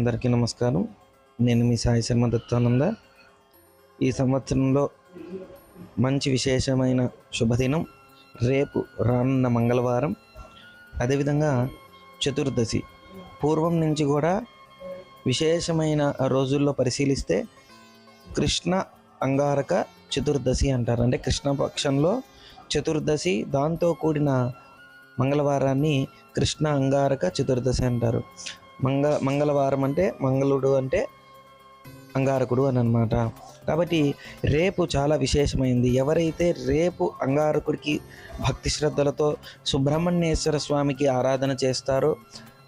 అందరికీ నమస్కారం. నేను మీ సాయి శర్మ దత్తానంద. ఈ సంవత్సరంలో మంచి విశేషమైన శుభదినం రేపు రానున్న మంగళవారం. అదేవిధంగా చతుర్దశి. పూర్వం నుంచి కూడా విశేషమైన రోజుల్లో పరిశీలిస్తే కృష్ణ అంగారక చతుర్దశి అంటారు. అంటే కృష్ణపక్షంలో చతుర్దశి దాంతో కూడిన మంగళవారాన్ని కృష్ణ అంగారక చతుర్దశి అంటారు. మంగ మంగళవారం అంటే మంగళుడు అంటే అంగారకుడు అని అనమాట కాబట్టి రేపు చాలా విశేషమైంది. ఎవరైతే రేపు అంగారకుడికి భక్తి శ్రద్ధలతో సుబ్రహ్మణ్యేశ్వర స్వామికి ఆరాధన చేస్తారో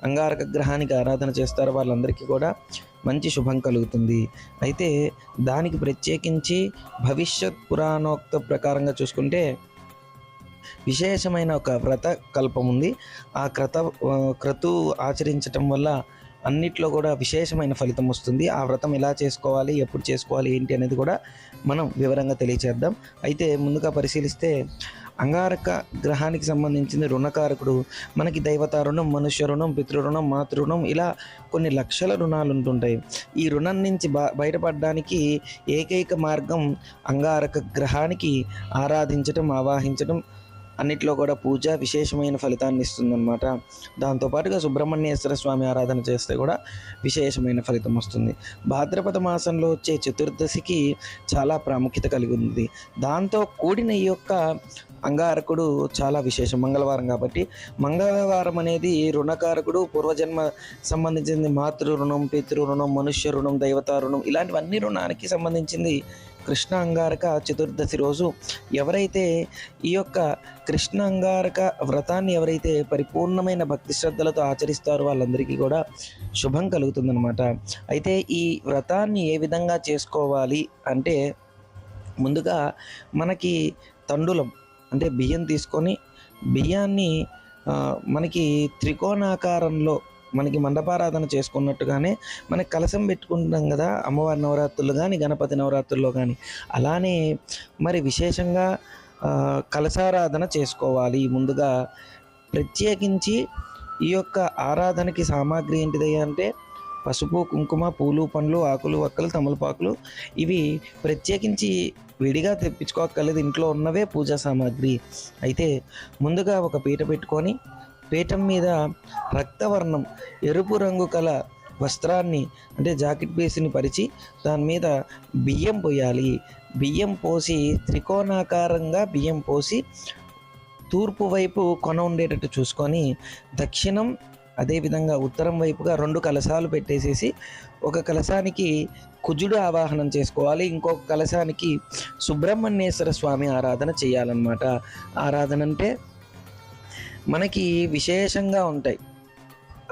అంగారక గ్రహానికి ఆరాధన చేస్తారో వాళ్ళందరికీ కూడా మంచి శుభం కలుగుతుంది. అయితే దానికి ప్రత్యేకించి భవిష్యత్ పురాణోక్త ప్రకారంగా చూసుకుంటే విశేషమైన ఒక వ్రత కల్పం ఉంది. ఆ క్రత క్రతు ఆచరించటం వల్ల అన్నిట్లో కూడా విశేషమైన ఫలితం వస్తుంది. ఆ వ్రతం ఎలా చేసుకోవాలి ఎప్పుడు చేసుకోవాలి ఏంటి అనేది కూడా మనం వివరంగా తెలియచేద్దాం. అయితే ముందుగా పరిశీలిస్తే అంగారక గ్రహానికి సంబంధించిన రుణకారకుడు. మనకి దైవత రుణం మనుష్య రుణం పితృరుణం మాతృణం ఇలా కొన్ని లక్షల రుణాలు ఉంటుంటాయి ఈ రుణం నుంచి బ బయటపడడానికి ఏకైక మార్గం అంగారక గ్రహానికి ఆరాధించటం ఆవాహించటం అన్నిట్లో కూడా పూజ విశేషమైన ఫలితాన్ని ఇస్తుందన్నమాట. దాంతోపాటుగా సుబ్రహ్మణ్యేశ్వర స్వామి ఆరాధన చేస్తే కూడా విశేషమైన ఫలితం వస్తుంది. భాద్రపద మాసంలో వచ్చే చతుర్దశికి చాలా ప్రాముఖ్యత కలిగి ఉంది దాంతో కూడిన ఈ యొక్క అంగారకుడు చాలా విశేషం. మంగళవారం కాబట్టి మంగళవారం అనేది రుణకారకుడు పూర్వజన్మ సంబంధించింది మాతృ రుణం పితృ రుణం మనుష్య రుణం దైవతా రుణం ఇలాంటివన్నీ రుణానికి సంబంధించింది కృష్ణ అంగారక చతుర్దశి రోజు ఎవరైతే ఈ యొక్క కృష్ణ అంగారక వ్రతాన్ని ఎవరైతే పరిపూర్ణమైన భక్తి శ్రద్ధలతో ఆచరిస్తారో వాళ్ళందరికీ కూడా శుభం కలుగుతుందన్నమాట. అయితే ఈ వ్రతాన్ని ఏ విధంగా చేసుకోవాలి అంటే ముందుగా మనకి తండులం అంటే బియ్యం తీసుకొని బియ్యాన్ని మనకి త్రికోణాకారంలో మనకి మండపారాధన చేసుకున్నట్టుగానే మనకి కలశం పెట్టుకుంటాం కదా అమ్మవారి నవరాత్రులు కానీ గణపతి నవరాత్రుల్లో కానీ అలానే మరి విశేషంగా కలశారాధన చేసుకోవాలి. ముందుగా ప్రత్యేకించి ఈ యొక్క ఆరాధనకి సామాగ్రి ఏంటిది అంటే పసుపు కుంకుమ పూలు పండ్లు ఆకులు వక్కలు తమలపాకులు ఇవి ప్రత్యేకించి విడిగా తెప్పించుకోక్కర్లేదు. ఇంట్లో ఉన్నవే పూజా సామాగ్రి. అయితే ముందుగా ఒక పీట పెట్టుకొని పీఠం మీద రక్తవర్ణం ఎరుపు రంగు కల వస్త్రాన్ని అంటే జాకెట్ పీస్ని పరిచి దాని మీద బియ్యం పోయాలి. బియ్యం పోసి త్రికోణాకారంగా బియ్యం పోసి తూర్పు వైపు కొన ఉండేటట్టు చూసుకొని దక్షిణం అదేవిధంగా ఉత్తరం వైపుగా రెండు కలశాలు పెట్టేసేసి ఒక కలశానికి కుజుడు ఆవాహనం చేసుకోవాలి. ఇంకొక కలశానికి సుబ్రహ్మణ్యేశ్వర స్వామి ఆరాధన చేయాలన్నమాట. ఆరాధన అంటే మనకి విశేషంగా ఉంటాయి.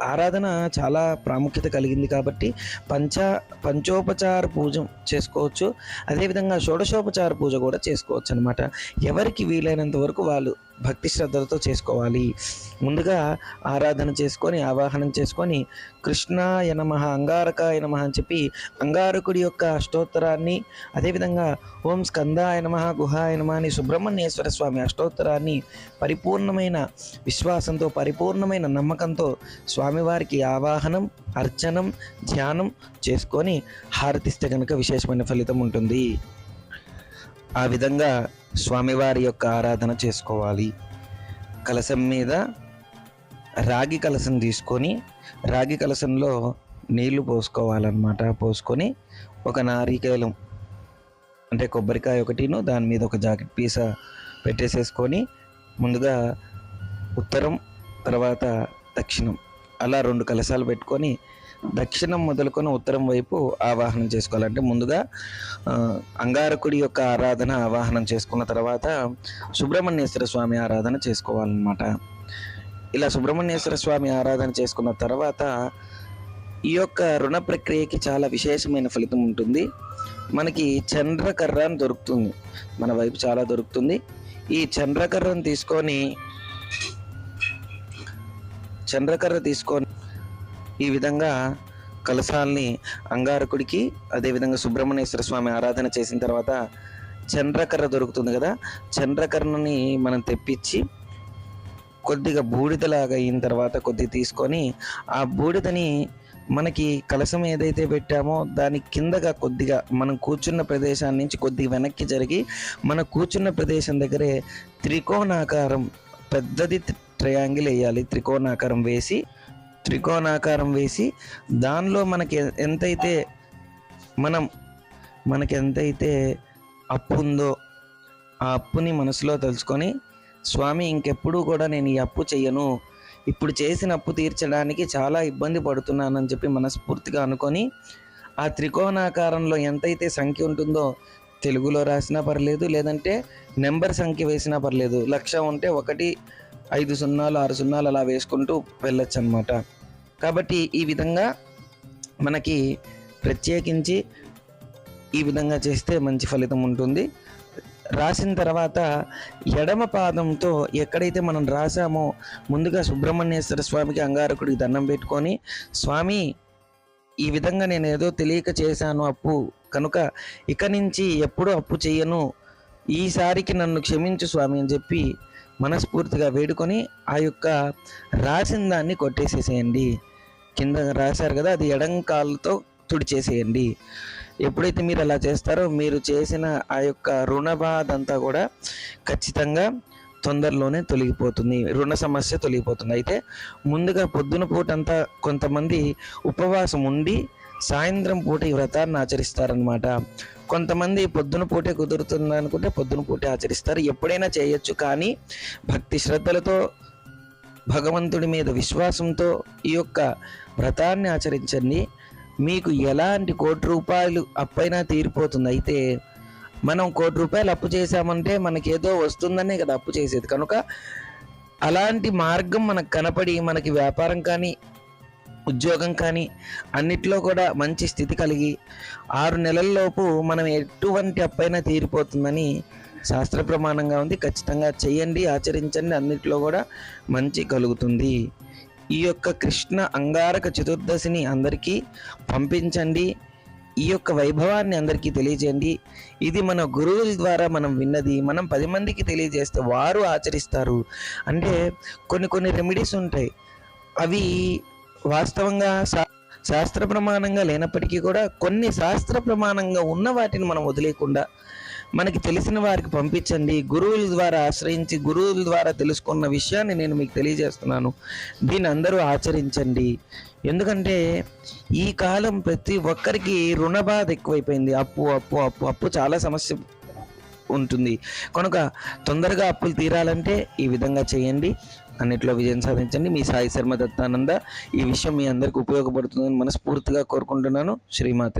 ఆరాధన చాలా ప్రాముఖ్యత కలిగింది కాబట్టి పంచ పంచోపచార పూజ చేసుకోవచ్చు. అదేవిధంగా షోడశోపచార పూజ కూడా చేసుకోవచ్చు అనమాట ఎవరికి వీలైనంత వరకు వాళ్ళు భక్తి శ్రద్ధలతో చేసుకోవాలి. ముందుగా ఆరాధన చేసుకొని ఆవాహనం చేసుకొని కృష్ణాయ నమ అంగారకాయ నమ అని చెప్పి అంగారకుడి యొక్క అష్టోత్తరాన్ని అదేవిధంగా ఓం స్కందాయ నమ గుహాయ నమ అని సుబ్రహ్మణ్యేశ్వర స్వామి అష్టోత్తరాన్ని పరిపూర్ణమైన విశ్వాసంతో పరిపూర్ణమైన నమ్మకంతో స్వామివారికి ఆవాహనం అర్చనం ధ్యానం చేసుకొని హారతిస్తే కనుక విశేషమైన ఫలితం ఉంటుంది. ఆ విధంగా స్వామివారి యొక్క ఆరాధన చేసుకోవాలి. కలశం మీద రాగి కలశం తీసుకొని రాగి కలశంలో నీళ్ళు పోసుకోవాలన్నమాట. పోసుకొని ఒక నారికేలం అంటే కొబ్బరికాయ ఒకటిను దాని మీద ఒక జాకెట్ పీస పెట్టేసేసుకొని ముందుగా ఉత్తరం తర్వాత దక్షిణం అలా రెండు కలశాలు పెట్టుకొని దక్షిణం మొదలుకొని ఉత్తరం వైపు ఆవాహనం చేసుకోవాలంటే ముందుగా అంగారకుడి యొక్క ఆరాధన ఆవాహనం చేసుకున్న తర్వాత సుబ్రహ్మణ్యేశ్వర స్వామి ఆరాధన చేసుకోవాలన్నమాట. ఇలా సుబ్రహ్మణ్యేశ్వర స్వామి ఆరాధన చేసుకున్న తర్వాత ఈ యొక్క రుణ ప్రక్రియకి చాలా విశేషమైన ఫలితం ఉంటుంది. మనకి చంద్రకర్ర అని దొరుకుతుంది. మన వైపు చాలా దొరుకుతుంది. ఈ చంద్రకర్రను తీసుకొని చంద్రకర్ర తీసుకొని ఈ విధంగా కలశాల్ని అంగారకుడికి అదేవిధంగా సుబ్రహ్మణ్యేశ్వర స్వామి ఆరాధన చేసిన తర్వాత చంద్రకర్ర దొరుకుతుంది కదా చంద్రకర్రని మనం తెప్పించి కొద్దిగా బూడిదలాగా అయిన తర్వాత కొద్ది తీసుకొని ఆ బూడిదని మనకి కలశం ఏదైతే పెట్టామో దాని కిందగా కొద్దిగా మనం కూర్చున్న ప్రదేశాన్ని నుంచి కొద్దిగా వెనక్కి జరిగి మన కూర్చున్న ప్రదేశం దగ్గరే త్రికోణాకారం పెద్దది ట్రయాంగిల్ వేయాలి. త్రికోణాకారం వేసి త్రికోణాకారం వేసి దానిలో మనకి ఎంతైతే మనం మనకి ఎంతైతే అప్పు ఉందో ఆ అప్పుని మనసులో తలుచుకొని స్వామి ఇంకెప్పుడు కూడా నేను ఈ అప్పు చెయ్యను. ఇప్పుడు చేసిన అప్పు తీర్చడానికి చాలా ఇబ్బంది పడుతున్నానని చెప్పి మనస్ఫూర్తిగా అనుకొని ఆ త్రికోణాకారంలో ఎంతైతే సంఖ్య ఉంటుందో తెలుగులో రాసినా పర్లేదు లేదంటే నెంబర్ సంఖ్య వేసినా పర్లేదు లక్ష ఉంటే ఒకటి ఐదు సున్నాలు ఆరు సున్నాలు అలా వేసుకుంటూ వెళ్ళొచ్చు అనమాట కాబట్టి ఈ విధంగా మనకి ప్రత్యేకించి ఈ విధంగా చేస్తే మంచి ఫలితం ఉంటుంది. రాసిన తర్వాత ఎడమ పాదంతో ఎక్కడైతే మనం రాసామో ముందుగా సుబ్రహ్మణ్యేశ్వర స్వామికి అంగారకుడికి దండం పెట్టుకొని స్వామి ఈ విధంగా నేను ఏదో తెలియక చేశాను అప్పు. కనుక ఇక నుంచి ఎప్పుడూ అప్పు చేయను ఈసారికి నన్ను క్షమించు స్వామి అని చెప్పి మనస్ఫూర్తిగా వేడుకొని ఆ యొక్క రాసిన దాన్ని కొట్టేసేసేయండి. కింద రాశారు కదా అది ఎడం కాళ్ళతో తుడిచేసేయండి. ఎప్పుడైతే మీరు అలా చేస్తారో మీరు చేసిన ఆ యొక్క రుణ బాధ అంతా కూడా ఖచ్చితంగా తొందరలోనే తొలగిపోతుంది రుణ సమస్య తొలగిపోతుంది. అయితే ముందుగా పొద్దున పూట అంతా కొంతమంది ఉపవాసం ఉండి సాయంత్రం పూట ఈ వ్రతాన్ని ఆచరిస్తారనమాట కొంతమంది పొద్దున పూటే కుదురుతుంది అనుకుంటే పొద్దున పూటే ఆచరిస్తారు. ఎప్పుడైనా చేయొచ్చు కానీ భక్తి శ్రద్ధలతో భగవంతుడి మీద విశ్వాసంతో ఈ యొక్క వ్రతాన్ని ఆచరించండి. మీకు ఎలాంటి కోటి రూపాయలు అప్పైనా తీరిపోతుంది. అయితే మనం కోటి రూపాయలు అప్పు చేశామంటే మనకి ఏదో వస్తుందనే కదా అప్పు చేసేది. కనుక అలాంటి మార్గం మనకు కనపడి మనకి వ్యాపారం కానీ ఉద్యోగం కానీ అన్నిట్లో కూడా మంచి స్థితి కలిగి ఆరు నెలల్లోపు మనం ఎటువంటి అప్పైనా తీరిపోతుందని శాస్త్ర ప్రమాణంగా ఉంది. ఖచ్చితంగా చేయండి ఆచరించండి. అన్నిట్లో కూడా మంచి కలుగుతుంది. ఈ యొక్క కృష్ణ అంగారక చతుర్దశిని అందరికీ పంపించండి. ఈ యొక్క వైభవాన్ని అందరికీ తెలియజేయండి. ఇది మన గురువుల ద్వారా మనం విన్నది. మనం పది మందికి తెలియజేస్తే వారు ఆచరిస్తారు. అంటే కొన్ని కొన్ని రెమెడీస్ ఉంటాయి. అవి వాస్తవంగా శా శాస్త్ర ప్రమాణంగా లేనప్పటికీ కూడా కొన్ని శాస్త్ర ప్రమాణంగా ఉన్న వాటిని మనం వదిలేయకుండా మనకి తెలిసిన వారికి పంపించండి గురువుల ద్వారా ఆశ్రయించి గురువుల ద్వారా తెలుసుకున్న విషయాన్ని నేను మీకు తెలియజేస్తున్నాను. దీన్ని అందరూ ఆచరించండి. ఎందుకంటే ఈ కాలం ప్రతి ఒక్కరికి రుణ బాధ ఎక్కువైపోయింది. అప్పు అప్పు అప్పు అప్పు చాలా సమస్య ఉంటుంది. కనుక తొందరగా అప్పులు తీరాలంటే ఈ విధంగా చేయండి. అన్నిట్లో విజయం సాధించండి. మీ సాయి శర్మ దత్తానంద ఈ విషయం మీ అందరికి ఉపయోగపడుతుందని మనస్ఫూర్తిగా కోరుకుంటున్నాను. శ్రీమాత్రి